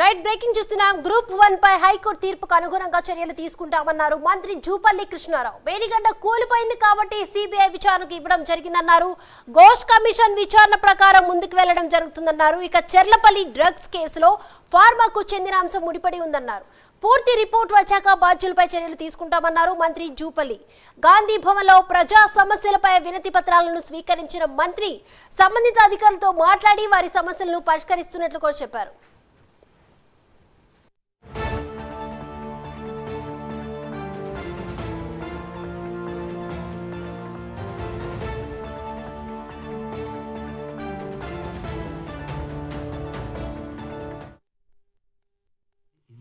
Right breaking చూస్తున్నాం. Group one పై high court తీర్పుకు అనుగుణంగా చర్యలు తీసుకుంటామన్నారు. మంత్రి జూపల్లి కృష్ణారావు. వేలిగడ్డ కూలిపోయింది కాబట్టి సిబిఐ విచారణకు ఇవ్వడం జరిగిందన్నారు. ఘోష్ కమిషన్ విచారణ ప్రకారం ముందుకు వెళ్ళడం జరుగుతుందన్నారు. ఇక చెర్లపల్లి డ్రగ్స్ కేసులో ఫార్మాకు చెందిన అంశం ముడిపడి ఉందన్నారు. పూర్తి రిపోర్ట్ వచ్చాక బాధ్యులపై చర్యలు తీసుకుంటామన్నారు మంత్రి జూపల్లి. గాంధీ భవన్లో ప్రజా సమస్యలపై వినతి పత్రాలను స్వీకరించిన మంత్రి సంబంధిత అధికారులతో మాట్లాడి వారి సమస్యలను పరిష్కరిస్తున్నట్లు కూడా చెప్పారు.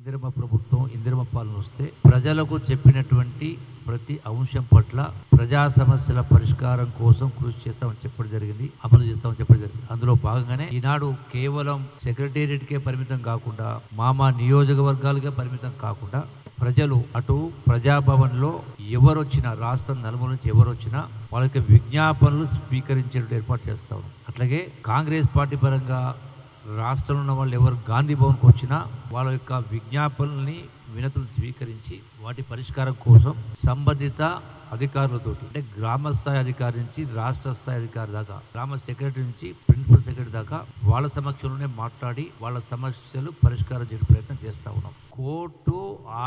ఇందిరమ ప్రభుత్వం ఇందిరమ పాలన వస్తే ప్రజలకు చెప్పినటువంటి ప్రతి అంశం పట్ల ప్రజా సమస్యల పరిష్కారం కోసం కృషి చేస్తామని చెప్పడం జరిగింది అమలు చేస్తామని చెప్పడం జరిగింది. అందులో భాగంగానే ఈనాడు కేవలం సెక్రటేరియట్కే పరిమితం కాకుండా మామా నియోజకవర్గాలుగా పరిమితం కాకుండా ప్రజలు అటు ప్రజాభవన్లో ఎవరొచ్చినా రాష్ట్రం నలుమూల నుంచి ఎవరొచ్చినా వాళ్ళకి విజ్ఞాపనలు స్వీకరించేటట్టు ఏర్పాటు చేస్తాం అట్లాగే కాంగ్రెస్ పార్టీ పరంగా రాష్ట్రంలో ఉన్న వాళ్ళు ఎవరు గాంధీ భవన్కి వచ్చినా వాళ్ళ యొక్క విజ్ఞాపనల్ని వినతులు స్వీకరించి వాటి పరిష్కారం కోసం సంబంధిత అధికారులతోటి అంటే గ్రామ స్థాయి అధికారి నుంచి రాష్ట్ర స్థాయి అధికారి దాకా గ్రామ సెక్రటరీ నుంచి ప్రిన్సిపల్ సెక్రటరీ దాకా వాళ్ళ సమక్షంలోనే మాట్లాడి వాళ్ళ సమస్యలు పరిష్కారం చేయడం ప్రయత్నం చేస్తూ ఉన్నాం. కోర్టు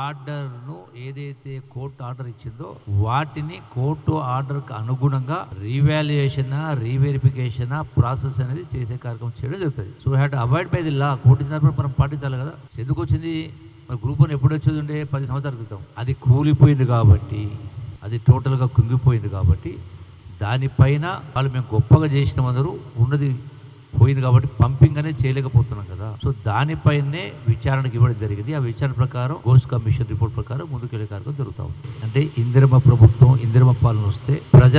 ఆర్డర్ను ఏదైతే కోర్టు ఆర్డర్ ఇచ్చిందో వాటిని కోర్టు ఆర్డర్కి అనుగుణంగా రీవాల్యుయేషన్ రీవెరిఫికేషన్ ప్రాసెస్ అనేది చేసే కార్యక్రమం చేయడం జరుగుతుంది. So had avoid by the law court ఇచ్చినప్పుడు మనం పాటించాలి కదా. ఎందుకు వచ్చింది? మరి గ్రూప్ వన్ ఎప్పుడు వచ్చేది ఉండే? పది సంవత్సరాల క్రితం. అది కూలిపోయింది కాబట్టి అది టోటల్గా కుంగిపోయింది కాబట్టి దానిపైన వాళ్ళు మేము గొప్పగా చేసిన అందరూ ఉన్నది పోయింది కాబట్టి పంపింగ్ అనేది చేయలేకపోతున్నాం కదా. సో దానిపైనే విచారణకి ఇవ్వడం జరిగింది. ఆ విచారణ ప్రకారం గోస్ కమిషన్ రిపోర్ట్ ప్రకారం ముందుకెళ్ళే కార్యక్రమం జరుగుతూ ఉంది. అంటే ఇందిరమ ప్రభుత్వం ఇందిరమ పాలన వస్తే ప్రజ